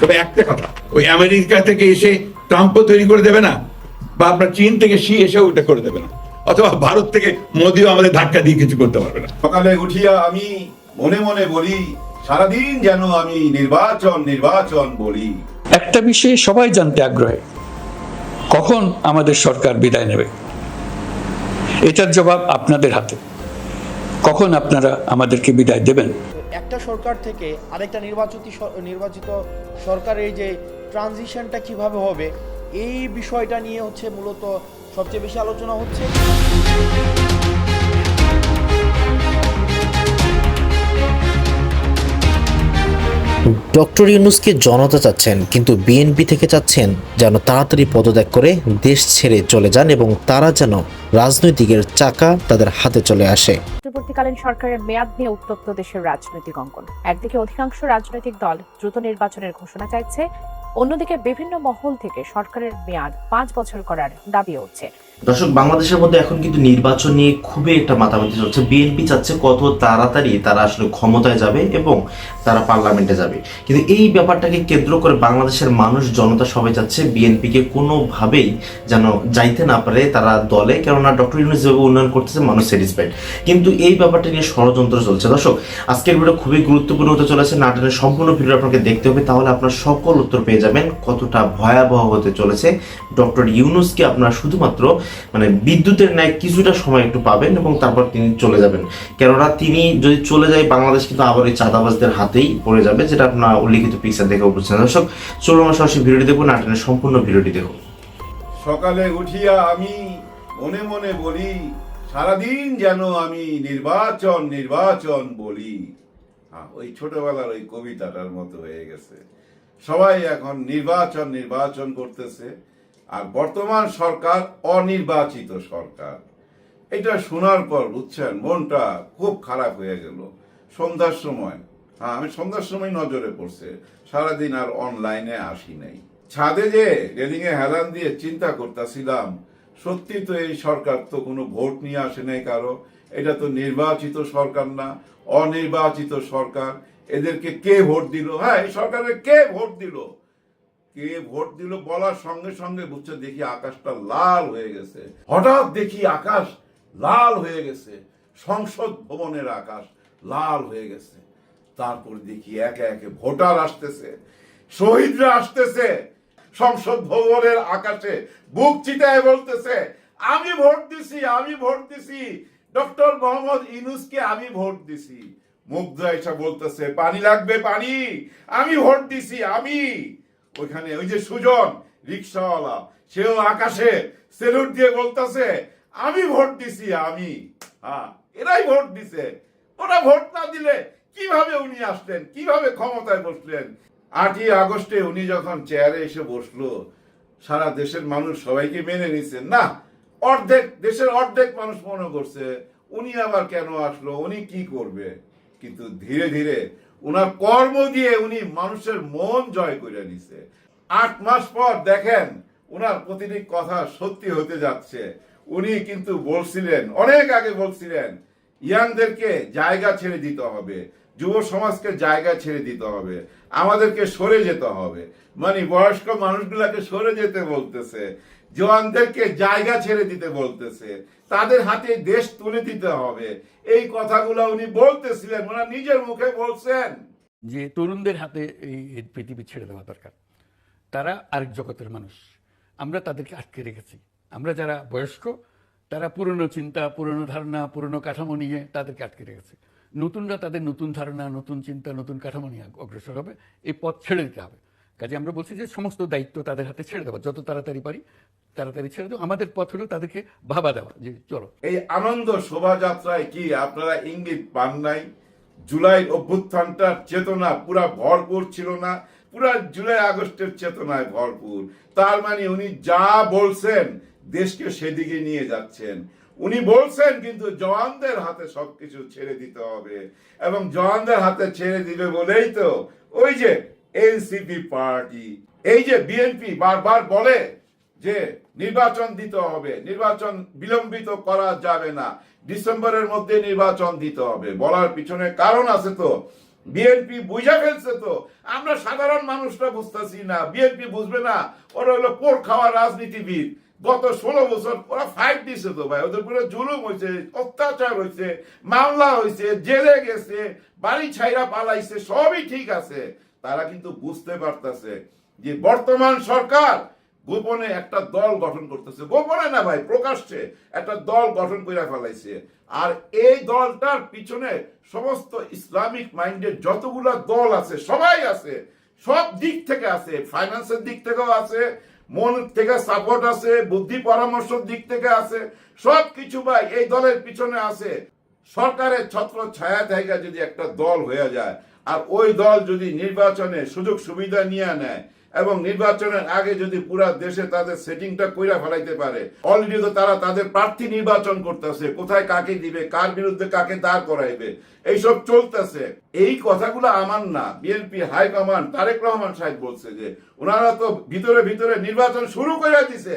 তবে একটা কথা ওই আমেরিকা থেকে এসে ট্রাম্পও তৈরি করে দেবে না বা আপনার চীন থেকে শি এসে ওটা করে দেবে না অথবা ভারত থেকে মোদিও আমাদের ধাক্কা দিয়ে কিছু করতে পারবে না। সকালে উঠিয়া আমি মনে মনে বলি সারাদিন যেন আমি নির্বাচন নির্বাচন বলি। একটা বিষয়ে সবাই জানতে আগ্রহী। কখন আমাদের সরকার বিদায় নেবে? এটার জবাব আপনাদের হাতে। কখন আপনারা আমাদেরকে বিদায় দেবেন? একটা সরকার থেকে আরেকটা নির্বাচিত নির্বাচিত সরকারের যে ট্রানজিশনটা কীভাবে হবে, এই বিষয়টা নিয়ে হচ্ছে মূলত সবচেয়ে বেশি আলোচনা হচ্ছে। ডক্টর ইউনুসকে জনতা চাচ্ছেন, কিন্তু বিএনপি থেকে চাচ্ছেন যেন তাড়াতাড়ি পদত্যাগ করে দেশ ছেড়ে চলে যান এবং তারা যেন রাজনৈতিকের চাকা তাদের হাতে চলে আসে। পরবর্তীকালীন সরকারের মেয়াদ নিয়ে উত্তপ্ত দেশের রাজনৈতিক অঙ্কন একদিকে অধিকাংশ রাজনৈতিক দল দ্রুত নির্বাচনের ঘোষণা চাইছে, অন্যদিকে বিভিন্ন মহল থেকে সরকারের মেয়াদ পাঁচ বছর করার দাবি উঠছে। দর্শক, বাংলাদেশের মধ্যে এখন কিন্তু নির্বাচন নিয়ে খুবই একটা মাতামাতি চলছে। বিএনপি চাচ্ছে কত তাড়াতাড়ি তারা আসলে ক্ষমতায় যাবে এবং তারা পার্লামেন্টে যাবে। কিন্তু এই ব্যাপারটাকে কেন্দ্র করে বাংলাদেশের মানুষ, জনতা সবাই চাচ্ছে বিএনপিকে কোনোভাবেই যেন যাইতে না পারে তারা দলে। কেননা ডক্টর ইউনুস যেভাবে উন্নয়ন করতেছে, মানুষ স্যাটিসফাইড কিন্তু এই ব্যাপারটা নিয়ে ষড়যন্ত্র চলছে। দর্শক, আজকের ভিডিও খুবই গুরুত্বপূর্ণ হতে চলেছে। নাটনের সম্পূর্ণ ভিডিও আপনাকে দেখতে হবে। তাহলে আপনার সকল উত্তর পেয়ে যাবেন কতটা ভয়াবহ হতে চলেছে। ডক্টর ইউনুসকে আপনারা শুধুমাত্র মানে বিদ্যুতের ন্যায় কিছুটা সময় একটু পাবেন এবং তারপর তিনি চলে যাবেন। কেননা তিনি যদি চলে যায়, বাংলাদেশ কিন্তু আবার ওই চাঁদাবাজদের হাতেই পড়ে যাবে, যেটা আপনার উল্লিখিত পিকচার দেখে বুঝছেন। দর্শক, চলুন আমরা সরাসরি ভিডিওটি দেখুন নাটনের সম্পূর্ণ ভিডিওটি দেখুন। সকালে উঠিয়া আমি মনে মনে বলি, সারাদিন যেন আমি নির্বাচন নির্বাচন বলি। ওই ছোটবেলার ওই কবিতাটার মতো হয়ে গেছে। সবাই এখন নির্বাচন নির্বাচন করতেছে। আর বর্তমান সরকার অনির্বাচিত সরকার। এটা শোনার পর, বুঝছেন, মনটা খুব খারাপ হয়ে গেল। সন্ধ্যার সময় হ্যাঁ আমি সন্ধ্যার সময় নজরে পড়ছে, সারাদিন আর অনলাইনে আসি নাই। ছাদে যে রেলিং এ হেলান দিয়ে চিন্তা করতেছিলাম, সত্যি তো এই সরকার তো কোনো ভোট নিয়ে আসে নাই কারও? এটা তো নির্বাচিত সরকার না, অনির্বাচিত সরকার। এদেরকে কে ভোট দিল? হ্যাঁ এই সরকারের কে ভোট দিল? কে ভোট দিল বলার সঙ্গে সঙ্গে বুঝছে দেখি আকাশটা লাল হয়ে গেছে। হঠাৎ দেখি আকাশ লাল হয়ে গেছে। সংসদ ভবনের আকাশ লাল হয়ে গেছে। তারপর দেখি একে একে ভোটার আসতেছে, শহীদরা আসতেছে, সংসদ ভবনের আকাশে বুক চিতায় বলতেছে, আমি ভোট দিছি, আমি ভোট দিছি। ডক্টর মোহাম্মদ ইনুসকে আমি ভোট দিছি। মুগ্ধ এসে বলতেছে, পানি লাগবে, পানি। আমি ভোট দিছি, আমি। ওইখানে ওই যে সুজন রিক্সাওয়ালা, সেও আকাশে সেলুট দিয়ে বলতেছে, আমি ভোট দিছি, আমি। হ্যাঁ এরাই ভোট দিছে। ওরা ভোট না দিলে কীভাবে উনি আসলেন? কীভাবে ক্ষমতায় বসলেন? আটই আগস্টে উনি যখন চেয়ারে এসে বসল, সারা দেশের মানুষ সবাইকে মেনে নিছেন না, অর্ধেক, দেশের অর্ধেক মানুষ মনে করছে, উনি আবার কেন আসলো? উনি কি করবে? কিন্তু ধীরে ধীরে উনার কর্ম দিয়ে উনি মানুষের মন জয় করে নিছে। আট মাস পর দেখেন উনার প্রতিটি কথা সত্যি হতে যাচ্ছে। উনি কিন্তু বলছিলেন, অনেক আগে বলছিলেন, ইয়াংদেরকে জায়গা ছেড়ে দিতে হবে, যুব সমাজকে জায়গা ছেড়ে দিতে হবে, আমাদেরকে সরে যেতে হবে। মানে বয়স্ক মানুষগুলাকে সরে যেতে বলতেছে, জওয়ানদেরকে জায়গা ছেড়ে দিতে বলতেছে। তাদের হাতে দেশ তুলে দিতে হবে। এই কথাগুলো উনি বলতেছিলেন, ওনার নিজের মুখে বলছেন। যে তরুণদের হাতে এই পৃথিবী ছেড়ে দেওয়া দরকার। তারা আরেক জগতের মানুষ। আমরা তাদেরকে আটকে রেখেছি। আমরা যারা বয়স্ক, তারা পুরনো চিন্তা, পুরনো ধারণা, পুরনো কাঠামো নিয়ে তাদেরকে আটকে রেখেছে। নতুনরা তাদের নতুন ধারণা, নতুন চিন্তা, নতুন কাঠামো নিয়ে অগ্রসর হবে। এই পথ ছেড়ে দিতে হবে। কাজে আমরা বলছি যে সমস্ত দায়িত্ব তাদের হাতে ছেড়ে দেওয়া যত তাড়াতাড়ি পারি তাড়াতাড়ি ছেড়ে দেবো আমাদের পথ হলো তাদেরকে ভাবা দেওয়া। যে চলো। এই আনন্দ শোভাযাত্রায় কি আপনারা ইঙ্গিত পান নাই? জুলাই অভ্যুত্থানটার চেতনা পুরা ভরপুর ছিল না। পুরা জুলাই আগস্টের চেতনায় ভরপুর। তার মানে উনি যা বলছেন, দেশকে সেদিকে নিয়ে যাচ্ছেন। উনি বলছেন কিন্তু জওয়ানদের হাতে সবকিছু ছেড়ে দিতে হবে। এবং জওয়ানদের হাতে ছেড়ে দিবে বলেই তো ওই যে এনসিপি পার্টি। এই যে বিএনপি বারবার বলে যে নির্বাচন দিতে হবে, নির্বাচন বিলম্বিত করা যাবে না, ডিসেম্বরের মধ্যে নির্বাচন দিতে হবে। বলার পিছনে কারণ আছে তো। বিএনপি বুঝা ফেলছে তো। আমরা সাধারণ মানুষরা বুঝতেছি না, বিএনপি বুঝবে না। ওরা হলো পোর খাওয়া রাজনীতিবিদ। গত ষোলো বছর ওরা ফাইট দিছে তো ভাই। ওদের পুরো জুলুম হয়েছে অত্যাচার হয়েছে মামলা হয়েছে জেলে গেছে, বাড়ি ছাইরা পালাইছে, সবই ঠিক আছে। তারা কিন্তু বুঝতে পারতেছে যে বর্তমান সরকার গোপনে একটা দল গঠন করতেছে। গোপনে না ভাই, প্রকাশ্যে একটা দল গঠন করে ফেলাইছে। আর এই দলটার পিছনে সমস্ত ইসলামিক মাইন্ডের যতগুলা দল আছে, সবাই আছে, সব দিক থেকে আছে। ফাইন্যান্সের দিক থেকেও আছে, মন থেকে সাপোর্ট আছে, বুদ্ধি পরামর্শের দিক থেকে আছে। সব কিছু ভাই এই দলের পিছনে আছে। সরকারের ছত্র ছায়া জায়গা যদি একটা দল হয়ে যায়, আর ওই দল যদি নির্বাচনে সুযোগ সুবিধা নিয়ে নেয় এবং নির্বাচনের আগে যদি পুরা দেশে তাদের সেটিংটা কইরা ফেলাইতে পারে অলরেডি তো তারা তাদের প্রার্থী নির্বাচন করতেছে, কোথায় কাকে দিবে, কার বিরুদ্ধে কাকে দাঁড় করাইবে, এইসব চলতেছে। এই কথাগুলো আমার না বিএনপি হাইকমান্ড তারেক রহমান সাহেব বলছে যে, ওনারা তো ভিতরে ভিতরে নির্বাচন শুরু করে দিছে।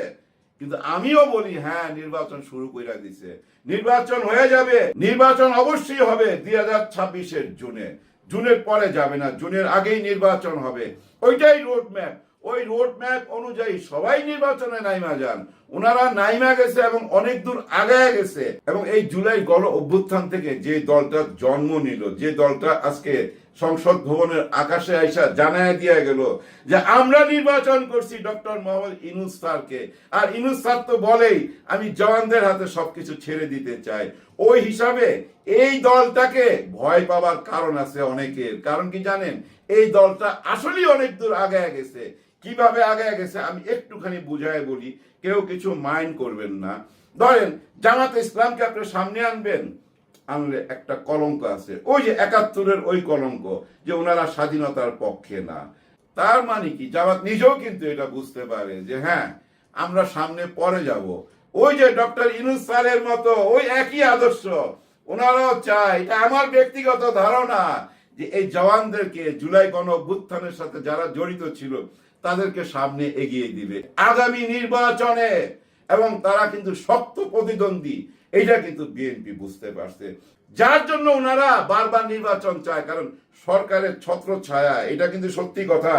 কিন্তু আমিও বলি হ্যাঁ নির্বাচন শুরু করে দিছে। নির্বাচন হয়ে যাবে, নির্বাচন অবশ্যই হবে দুই হাজার ছাব্বিশের জুনে। জুনের পরে যাবে না, জুনের আগেই নির্বাচন হবে। ওইটাই রোড ম্যাপ ওই রোড ম্যাপ অনুযায়ী সবাই নির্বাচনে নাইমা যান। ওনারা নাইমা গেছে এবং অনেক দূর আগায় গেছে। এবং এই জুলাই গণ অভ্যুত্থান থেকে যে দলটা জন্ম নিল, যে দলটা আজকে সংসদ ভবনের আকাশে আইসা জানায় দিয়ে গেল যে আমরা নির্বাচন করছি ডক্টর মোহাম্মদ ইনুস স্যারকে। আর ইনুস স্যার তো বলেই, আমি জওয়ানদের হাতে সবকিছু ছেড়ে দিতে চাই। ওই হিসাবে এই দলটাকে ভয় পাবার কারণ আছে অনেকের। কারণ কি জানেন? এই দলটা আসলেই অনেক দূর আগে গেছে। কীভাবে আগায় গেছে আমি একটুখানি বুঝায় বলি। কেউ কিছু মাইন্ড করবেন না। ধরেন জামাত ইসলামকে আপনি সামনে আনবেন। আনলে একটা কলঙ্ক আছে। ওই যে একাত্তরের ওই কলঙ্ক, যে ওনারা স্বাধীনতার পক্ষে না। তার মানে কি? জামাত নিজেও কিন্তু এটা বুঝতে পারে যে হ্যাঁ আমরা সামনে পরে যাব। ওই যে ডক্টর ইনুস স্যারের মতো, ওই একই আদর্শ। ওনারাও চায়, এটা আমার ব্যক্তিগত ধারণা, যে এই জওয়ানদেরকে জুলাই গণ সাথে যারা জড়িত ছিল, তাদেরকে সামনে এগিয়ে দিবে। আগামী নির্বাচনে এবং তারা কিন্তু শক্ত প্রতিদ্বন্দ্বী। এইটা কিন্তু বিএনপি বুঝতে পারছে। যার জন্য ওনারা বারবার নির্বাচন চায়, কারণ সরকারের ছত্র ছায়া এটা কিন্তু সত্যি কথা।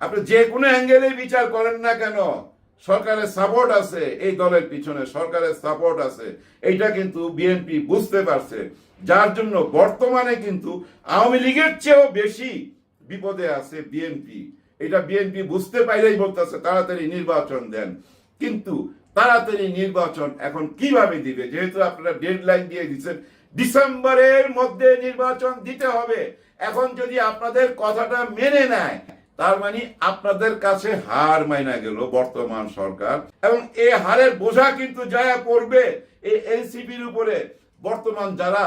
আপনি যে কোনো অ্যাঙ্গেলে বিচার করেন না কেন, সরকারের সাপোর্ট আছে, এই দলের পিছনে সরকারের সাপোর্ট আছে। এইটা কিন্তু বিএনপি বুঝতে পারছে। যার জন্য বর্তমানে কিন্তু আওয়ামী লীগের চেয়েও বেশি বিপদে আছে বিএনপি। এটা বিএনপি বুঝতে পাইলেই বলতেছে, তাড়াতাড়ি নির্বাচন দেন। কিন্তু তাড়াতাড়ি নির্বাচন এখন কীভাবে দিবে? যেহেতু আপনারা ডেডলাইন দিয়ে দিচ্ছেন, ডিসেম্বরের মধ্যে নির্বাচন দিতে হবে। এখন যদি আপনাদের কথাটা মেনে নেয়, তার মানে আপনাদের কাছে হার মাইনা গেল বর্তমান সরকার, এবং এই হারের বোঝা কিন্তু যায়া পড়বে এই এনসিপির উপরে বর্তমান যারা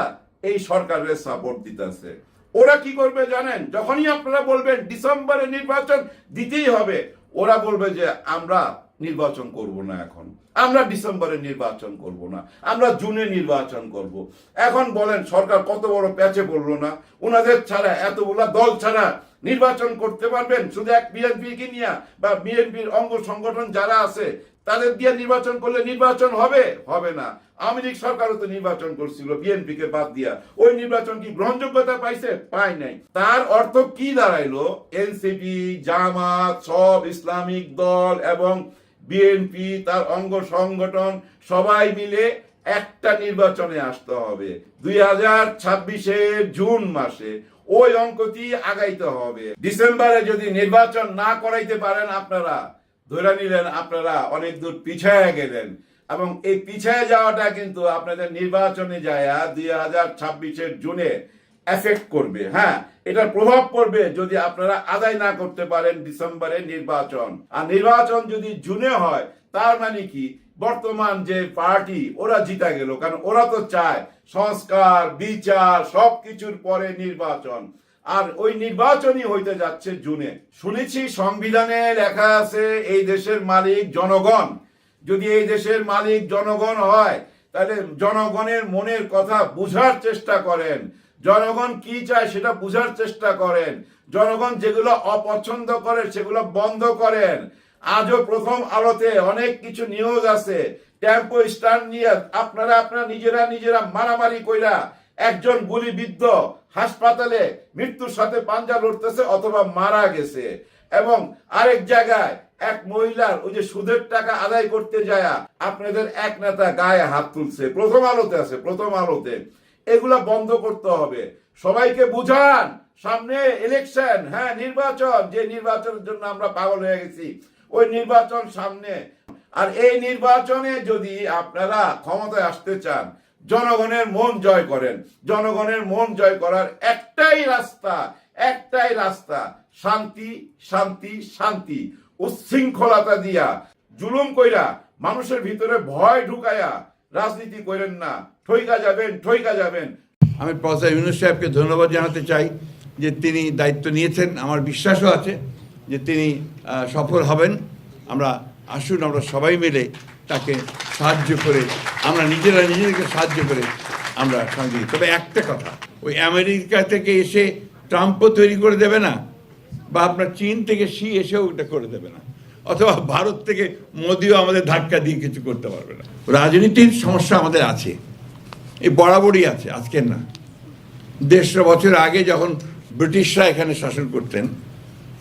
এই সরকারের সাপোর্ট দিতেছে। ওরা কি করবে জানেন? যখনই আপনারা বলবেন ডিসেম্বরে নির্বাচন দিতেই হবে, ওরা বলবে যে আমরা নির্বাচন করব না এখন। আমরা ডিসেম্বরে নির্বাচন করব না। আমরা জুনে নির্বাচন করব। এখন বলেন, সরকার কত বড় প্যাচে পড়ল না? ওনাদের ছাড়া এতগুলা দল ছাড়া নির্বাচন করতে পারবেন? শুধু এক বিএনপি কে নিয়ে? বা বিএনপির অঙ্গ সংগঠন যারা আছে, তাদের দিয়ে নির্বাচন করলে নির্বাচন হবে? হবে না। আওয়ামী লীগ সরকারও তো নির্বাচন করছিল বিএনপি কে বাদ দিয়া। ওই নির্বাচন কি গ্রহণযোগ্যতা পাইছে? পাই নাই। তার অর্থ কি দাঁড়াইলো? এনসিপি, জামাত, সব ইসলামিক দল এবং বিএনপি, তার অঙ্গ সংগঠন, সবাই মিলে একটা নির্বাচনে আসতে হবে। দুই হাজার ছাব্বিশের জুন মাসে ওই অঙ্কটি আগাইতে হবে। ডিসেম্বরে যদি নির্বাচন না করাইতে পারেন আপনারা, ধরে নিলেন আপনারা অনেক দূর পিছায় গেলেন। এবং এই পিছায় যাওয়াটা কিন্তু আপনাদের নির্বাচনে যায় দুই হাজার ছাব্বিশের জুনে এফেক্ট করবে হ্যাঁ? এটার প্রভাব পড়বে যদি আপনারা আদায় না করতে পারেন ডিসেম্বরে নির্বাচন। আর নির্বাচন যদি জুনে হয়, তার মানে কি? বর্তমান যে পার্টি, ওরা জিতা গেল, কারণ ওরা তো চায় সংস্কার, বিচার, সবকিছুর পরে নির্বাচন। আর ওই নির্বাচনই হইতে যাচ্ছে জুনে। শুনেছি সংবিধানে লেখা আছে, এই দেশের মালিক জনগণ। যদি এই দেশের মালিক জনগণ হয়, তাহলে জনগণের মনের কথা বুঝার চেষ্টা করেন। জনগণ কি চায় সেটা বুঝার চেষ্টা করেন। জনগণ যেগুলো অপছন্দ করে সেগুলো বন্ধ করেন। আজও প্রথম আলোতে অনেক কিছু নিউজ আছে। টেম্পো স্ট্যান্ড নিয়ে আপনারা আপনারা নিজেরা নিজেরা মারামারি কইরা একজন গুলিবিদ্ধ হাসপাতালে মৃত্যুর সাথে পাঞ্জা লড়তেছে অথবা মারা গেছে। এবং আরেক জায়গায় এক মহিলার ওই যে সুদের টাকা আদায় করতে যায় আপনাদের এক নেতা গায়ে হাত তুলছে। প্রথম আলোতে আছে, প্রথম আলোতে। এগুলা বন্ধ করতে হবে। সবাইকে বুঝান, সামনে ইলেকশন হ্যাঁ নির্বাচন, যে নির্বাচনের জন্য আমরা পাগল হয়ে গেছি, ওই নির্বাচন সামনে। আর এই নির্বাচনে যদি আপনারা ক্ষমতায় আসতে চান, জনগণের মন জয় করেন। জনগণের মন জয় করার একটাই রাস্তা একটাই রাস্তা, শান্তি শান্তি শান্তি, উচ্ছৃঙ্খলতা দিয়া। জুলুম কইরা মানুষের ভিতরে ভয় ঢুকায়া রাজনীতি করেন না। ঠইকা যাবেন ঠইকা যাবেন। আমি প্রফেসর ইউনুস সাহেবকে ধন্যবাদ জানাতে চাই যে তিনি দায়িত্ব নিয়েছেন। আমার বিশ্বাসও আছে যে তিনি সফল হবেন। আমরা আসুন, আমরা সবাই মিলে তাকে সাহায্য করে, আমরা নিজেরা নিজেদেরকে সাহায্য করে আমরা সঙ্গে তবে একটা কথা, ওই আমেরিকা থেকে এসে ট্রাম্পও তৈরি করে দেবে না, বা আপনার চীন থেকে শি এসেও ওটা করে দেবে না, অথবা ভারত থেকে মোদিও আমাদের ধাক্কা দিয়ে কিছু করতে পারবে না। রাজনীতির সমস্যা আমাদের আছে। এই বরাবরই আছে, আজকের না। দেড়শো বছর আগে যখন ব্রিটিশরা এখানে শাসন করতেন,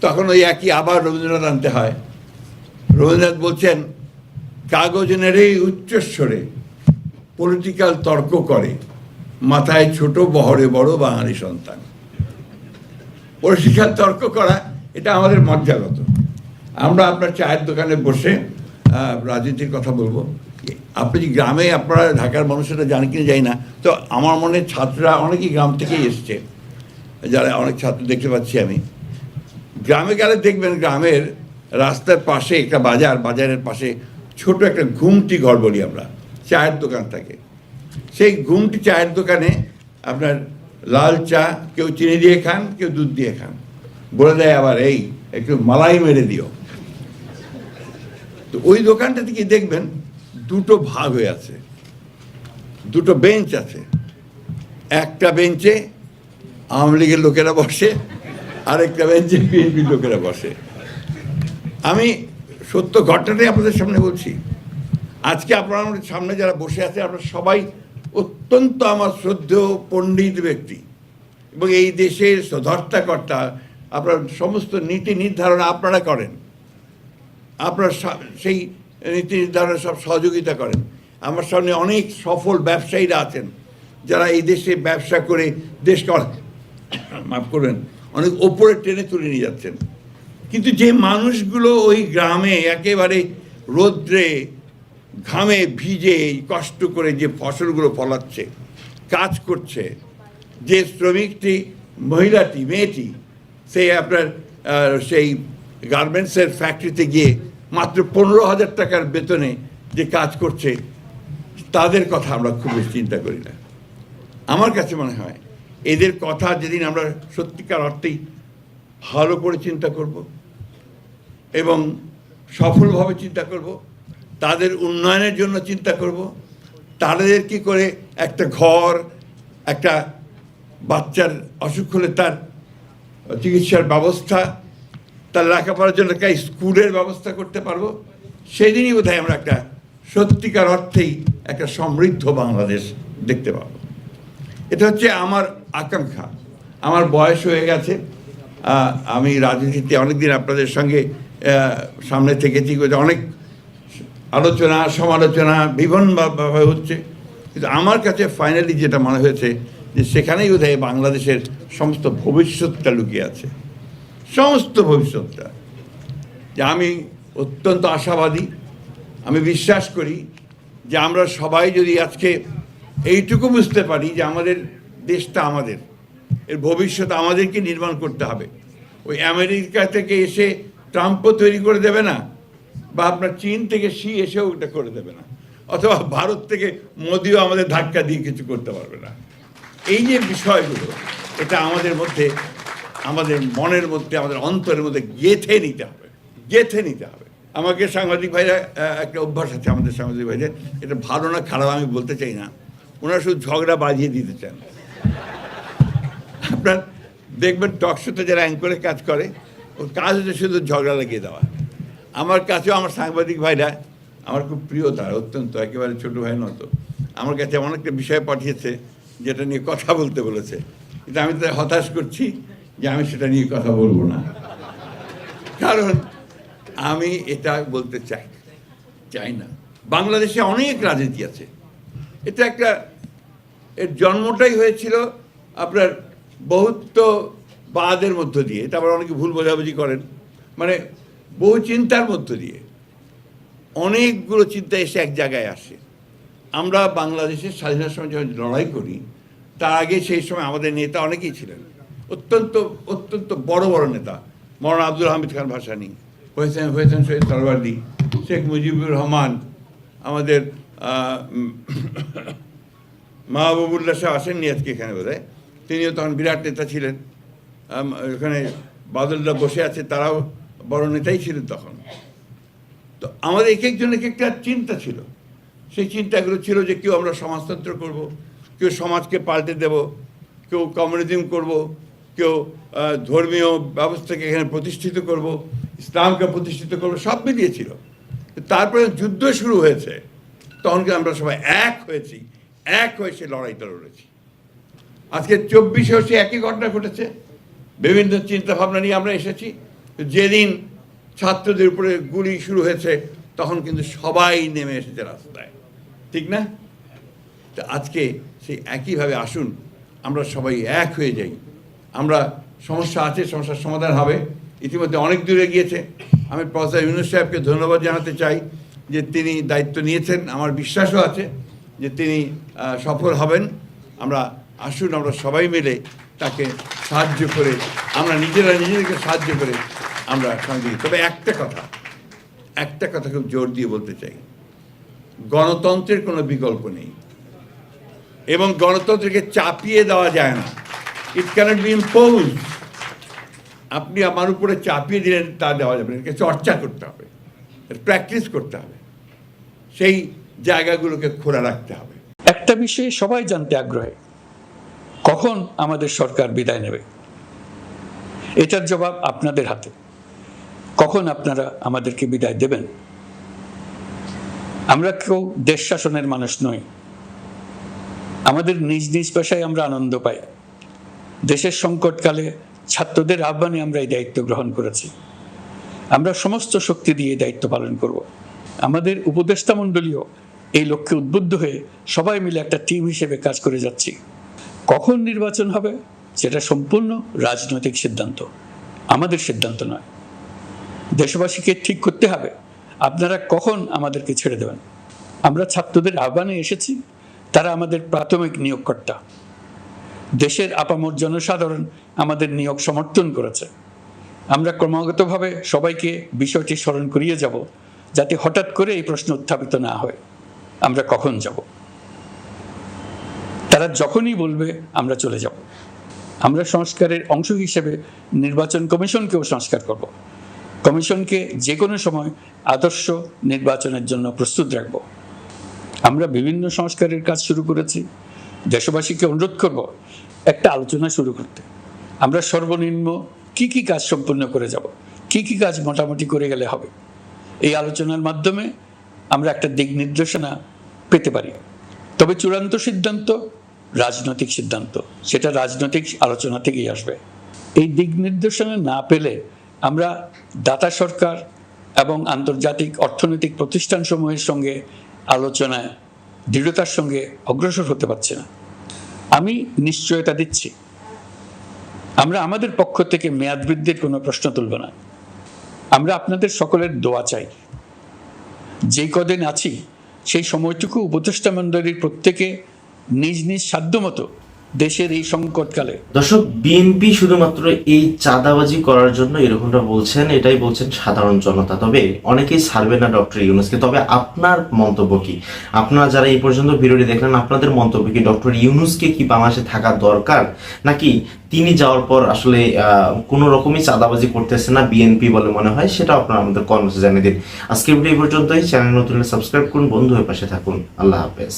তখন ওই একই আবার রবীন্দ্রনাথ আনতে হয়। রবীন্দ্রনাথ বলছেন কাগজ নেড়েই উচ্চস্বরে পলিটিক্যাল তর্ক করে, মাথায় ছোট বহরে বড় বাঙালি সন্তান। পলিটিক্যাল তর্ক করা, এটা আমাদের মজ্জাগত আমরা আপনার চায়ের দোকানে বসে রাজনীতির কথা বলব। আপনি যে গ্রামে আপনারা ঢাকার মানুষেরা জানে কিনা যাই না, তো আমার মনে ছাত্ররা অনেকেই গ্রাম থেকেই এসছে। যারা অনেক ছাত্র দেখতে পাচ্ছি আমি। গ্রামে গেলে দেখবেন গ্রামের রাস্তার পাশে একটা বাজার, বাজারের পাশে ছোট একটা ঘুমটি ঘর বলি আমরা, চায়ের দোকান থাকে। সেই ঘুমটি চায়ের দোকানে আপনার লাল চা কেউ চিনি দিয়ে খান, কেউ দুধ দিয়ে খান। বলে দেয় আবার, এই, একটু মালাই মেরে দিও। তো ওই দোকানটা থেকে দেখবেন দুটো ভাগ হয়ে আছে। দুটো বেঞ্চ আছে। একটা বেঞ্চে আওয়ামী লীগের লোকেরা বসে, আরেকটা বেঞ্চে বিএনপির লোকেরা বসে। আমি সত্য ঘটনাটাই আপনাদের সামনে বলছি। আজকে আপনারা সামনে যারা বসে আছে, আপনারা সবাই অত্যন্ত আমার শ্রদ্ধেয় পণ্ডিত ব্যক্তি। এবং এই দেশের ধর্তাকর্তা আপনার সমস্ত নীতি নির্ধারণ আপনারা করেন। আপনার সেই নীতি নির্ধারণে সব সহযোগিতা করেন। আমার সামনে অনেক সফল ব্যবসায়ীরা আছেন, যারা এই দেশে ব্যবসা করে দেশকে মাফ করবেন, অনেক ওপরে টেনে তুলে নিয়ে যাচ্ছেন। কিন্তু যে মানুষগুলো ওই গ্রামে একেবারে রৌদ্রে, ঘামে ভিজে কষ্ট করে যে ফসলগুলো ফলাচ্ছে, কাজ করছে, যে শ্রমিকটি, মহিলাটি, মেয়েটি, সে আপনার সেই গার্মেন্টসের ফ্যাক্টরিতে গিয়ে মাত্র পনেরো হাজার টাকার বেতনে যে কাজ করছে, তাদের কথা আমরা খুব বেশি চিন্তা করি না। আমার কাছে মনে হয়, এদের কথা যেদিন আমরা সত্যিকার অর্থেই ভালো করে চিন্তা করব এবং সফলভাবে চিন্তা করব, তাদের উন্নয়নের জন্য চিন্তা করব, তাদের কি করে একটা ঘর, একটা বাচ্চার অসুখ হলে তার চিকিৎসার ব্যবস্থা তার লেখাপড়ার জন্য একটা স্কুলের ব্যবস্থা করতে পারব। সেদিনই বোধহয় আমরা একটা সত্যিকার অর্থেই একটা সমৃদ্ধ বাংলাদেশ দেখতে পাবো। এটা হচ্ছে আমার আকাঙ্ক্ষা। আমার বয়স হয়ে গেছে। আমি রাজনীতিতে অনেকদিন আপনাদের সঙ্গে সামনে থেকেছি। অনেক আলোচনা, সমালোচনা বিভিন্নভাবে হচ্ছে। কিন্তু আমার কাছে ফাইনালি যেটা মনে হয়েছে যে সেখানেই বোধহয় বাংলাদেশের সমস্ত ভবিষ্যৎটা লুকিয়ে আছে। সমস্ত ভবিষ্যৎটা। যে আমি অত্যন্ত আশাবাদী, আমি বিশ্বাস করি যে আমরা সবাই যদি আজকে এইটুকু বুঝতে পারি যে আমাদের দেশটা আমাদের, এর ভবিষ্যৎ আমাদেরকে নির্মাণ করতে হবে। ওই আমেরিকা থেকে এসে ট্রাম্পও তৈরি করে দেবে না, বা আপনার চীন থেকে শি এসেও ওটা করে দেবে না, অথবা ভারত থেকে মোদিও আমাদের ধাক্কা দিয়ে কিছু করতে পারবে না। এই যে বিষয়গুলো, এটা আমাদের মধ্যে আমাদের মনের মধ্যে, আমাদের অন্তরের মধ্যে গেথে নিতে হবে, গেথে নিতে হবে। আমাকে সাংবাদিক ভাইরা একটা অভ্যাস আছে আমাদের সাংবাদিক ভাইদের, এটা ভালো না খারাপ আমি বলতে চাই না। ওনারা শুধু ঝগড়া বাজিয়ে দিতে চান। আপনার দেখবেন টকশোতে যারা অ্যাঙ্করে কাজ করে, ওর কাজ হচ্ছে শুধু ঝগড়া লাগিয়ে দেওয়া। আমার কাছেও আমার সাংবাদিক ভাইরা, আমার খুব প্রিয় তার, অত্যন্ত, একেবারে ছোটো ভাই মতো, আমার কাছে এমন একটা বিষয় পাঠিয়েছে, যেটা নিয়ে কথা বলতে বলেছে। এটা আমি তাদের হতাশ করছি যে আমি সেটা নিয়ে কথা বলব না। কারণ আমি এটা বলতে চাই চাই না। বাংলাদেশে অনেক রাজনীতি আছে। এটা একটা, এর জন্মটাই হয়েছিল আপনার বহুত্ববাদের মধ্য দিয়ে। এটা আবার অনেকে ভুল বোঝাবুঝি করেন। মানে বহু চিন্তার মধ্য দিয়ে। অনেকগুলো চিন্তা এসে এক জায়গায় আসে। আমরা বাংলাদেশের স্বাধীনতার সময় যখন লড়াই করি, তার আগে সেই সময় আমাদের নেতা অনেকেই ছিলেন। অত্যন্ত অত্যন্ত বড় বড় নেতা। মৌলানা আব্দুল হামিদ খান ভাসানি, হয়েছেন হয়েছেন সৈয়দ তরওয়ার্দি শেখ মুজিবুর রহমান, আমাদের মাহবুবুল্লাহ সাহেব আসেননি আজকে এখানে বোধ তিনিও তখন বিরাট নেতা ছিলেন। ওখানে বাদলরা বসে আছে, তারাও বড় নেতাই ছিলেন তখন। তো আমাদের এক একজন এক একটা চিন্তা ছিল। সেই চিন্তাগুলো ছিল যে কেউ আমরা সমাজতন্ত্র করব, কেউ সমাজকে পাল্টে দেব, কেউ কমিউনিজম করব কেউ ধর্মীয় ব্যবস্থাকে এখানে প্রতিষ্ঠিত করব, ইসলামকে প্রতিষ্ঠিত করব, সব মিলিয়েছিল। তারপরে যুদ্ধ শুরু হয়েছে। তখন কি আমরা সবাই এক হয়েছি। এক হয়ে সে লড়াইটা লড়েছি। আজকে চব্বিশেও সে একই ঘটনা ঘটেছে। বিভিন্ন চিন্তা ভাবনা নিয়ে আমরা এসেছি। যেদিন ছাত্রদের উপরে গুলি শুরু হয়েছে, তখন কিন্তু সবাই নেমে এসেছে রাস্তায়। ঠিক না? তো আজকে সেই একইভাবে আসুন, আমরা সবাই এক হয়ে যাই। আমরা সমস্যা আছে, সমস্যার সমাধান হবে। ইতিমধ্যে অনেক দূরে গিয়েছে আমি প্রফেসর ইউনুস সাহেবকে ধন্যবাদ জানাতে চাই যে তিনি দায়িত্ব নিয়েছেন। আমার বিশ্বাসও আছে যে তিনি সফল হবেন। আমরা আসুন, আমরা সবাই মিলে তাকে সাহায্য করে, আমরা নিজেরা নিজেদেরকে সাহায্য করে আমরা সঙ্গে তবে একটা কথা একটা কথা খুব জোর দিয়ে বলতে চাই। গণতন্ত্রের কোনো বিকল্প নেই। এবং গণতন্ত্রকে চাপিয়ে দেওয়া যায় না। ইট ক্যানট বি ইম্পোজ আপনি আমার উপরে চাপিয়ে দিলেন, তা দেওয়া যাবে না। এটাকে চর্চা করতে হবে। প্র্যাকটিস করতে হবে। সেই জায়গাগুলোকে খোলা রাখতে হবে। একটা বিষয়ে সবাই জানতে আগ্রহী। কখন আমাদের সরকার বিদায় নেবে? এটার জবাব আপনাদের হাতে। কখন আপনারা আমাদেরকে বিদায় দেবেন? আমরা কেউ দেশ শাসনের মানুষ নই। আমাদের নিজ নিজ পেশায় আমরা আনন্দ পাই। দেশের সংকটকালে ছাত্রদের আহ্বানে আমরা এই দায়িত্ব গ্রহণ করেছি। আমরা সমস্ত শক্তি দিয়ে দায়িত্ব পালন করব। আমাদের উপদেষ্টা মণ্ডলীয় এই লক্ষ্যে উদ্বুদ্ধ হয়ে সবাই মিলে একটা টিম হিসেবে কাজ করে যাচ্ছি। কখন নির্বাচন হবে সেটা সম্পূর্ণ রাজনৈতিক সিদ্ধান্ত। আমাদের সিদ্ধান্ত নয়। দেশবাসীকে ঠিক করতে হবে। আপনারা কখন আমাদেরকে ছেড়ে দেবেন? আমরা ছাত্রদের আহ্বানে এসেছি। তারা আমাদের প্রাথমিক নিয়োগকর্তা। দেশের আপামর জনসাধারণ আমাদের নিয়োগ সমর্থন করেছে। আমরা ক্রমাগতভাবে সবাইকে বিষয়টি স্মরণ করিয়ে যাব, যাতে হঠাৎ করে এই প্রশ্ন উত্থাপিত না হয়। আমরা কখন যাব? তারা যখনই বলবে, আমরা চলে যাব। আমরা সংস্কারের অংশ হিসেবে নির্বাচন কমিশনকেও সংস্কার করব। কমিশনকে যে কোনো সময় আদর্শ নির্বাচনের জন্য প্রস্তুত রাখব। আমরা বিভিন্ন সংস্কারের কাজ শুরু করেছি। দেশবাসীকে অনুরোধ করব, একটা আলোচনা শুরু করতে। আমরা সর্বনিম্ন কি কি কাজ সম্পূর্ণ করে যাব? কি কি কাজ মোটামুটি করে গেলে হবে? এই আলোচনার মাধ্যমে আমরা একটা দিক নির্দেশনা পেতে পারি। তবে চূড়ান্ত সিদ্ধান্ত রাজনৈতিক সিদ্ধান্ত, সেটা রাজনৈতিক আলোচনা থেকেই আসবে। এই দিক নির্দেশনা না পেলে আমরা দাতা সরকার এবং আন্তর্জাতিক অর্থনৈতিক প্রতিষ্ঠানসমূহের সঙ্গে আলোচনায় দৃঢ়তার সঙ্গে অগ্রসর হতে পারছে না। আমি নিশ্চয়তা দিচ্ছি। আমরা আমাদের পক্ষ থেকে মেয়াদ বৃদ্ধির কোনো প্রশ্ন তুলব না। আমরা আপনাদের সকলের দোয়া চাই। যেই কদিন আছি, সেই সময়টুকু উপদেষ্টা মণ্ডলীর প্রত্যেকে নিজ নিজ সাধ্যমতো দেশের এই সংকটকালে। দর্শক বিএনপি শুধুমাত্র এই চাঁদাবাজি করার জন্য এরকমটা বলছেন, এটাই বলছেন সাধারণ জনতা। তবে অনেকেই ছাড়বে না ডক্টর ইউনুসকে। তবে আপনার মন্তব্য কি? আপনারা যারা এই পর্যন্ত ভিডিওটি দেখলেন, আপনাদের মন্তব্য কি? ডক্টর ইউনুসকে কি বাংলাদেশে থাকা দরকার? নাকি তিনি যাওয়ার পর আসলে কোনো রকমই চাঁদাবাজি করতেছে না বিএনপি বলে মনে হয়? সেটা আপনারা আমাদের কর্মসূচি জানিয়ে দিন। আজকের ভিডিও পর্যন্তই। চ্যানেল নতুন সাবস্ক্রাইব করুন। বন্ধু হয়ে পাশে থাকুন। আল্লাহ হাফেজ।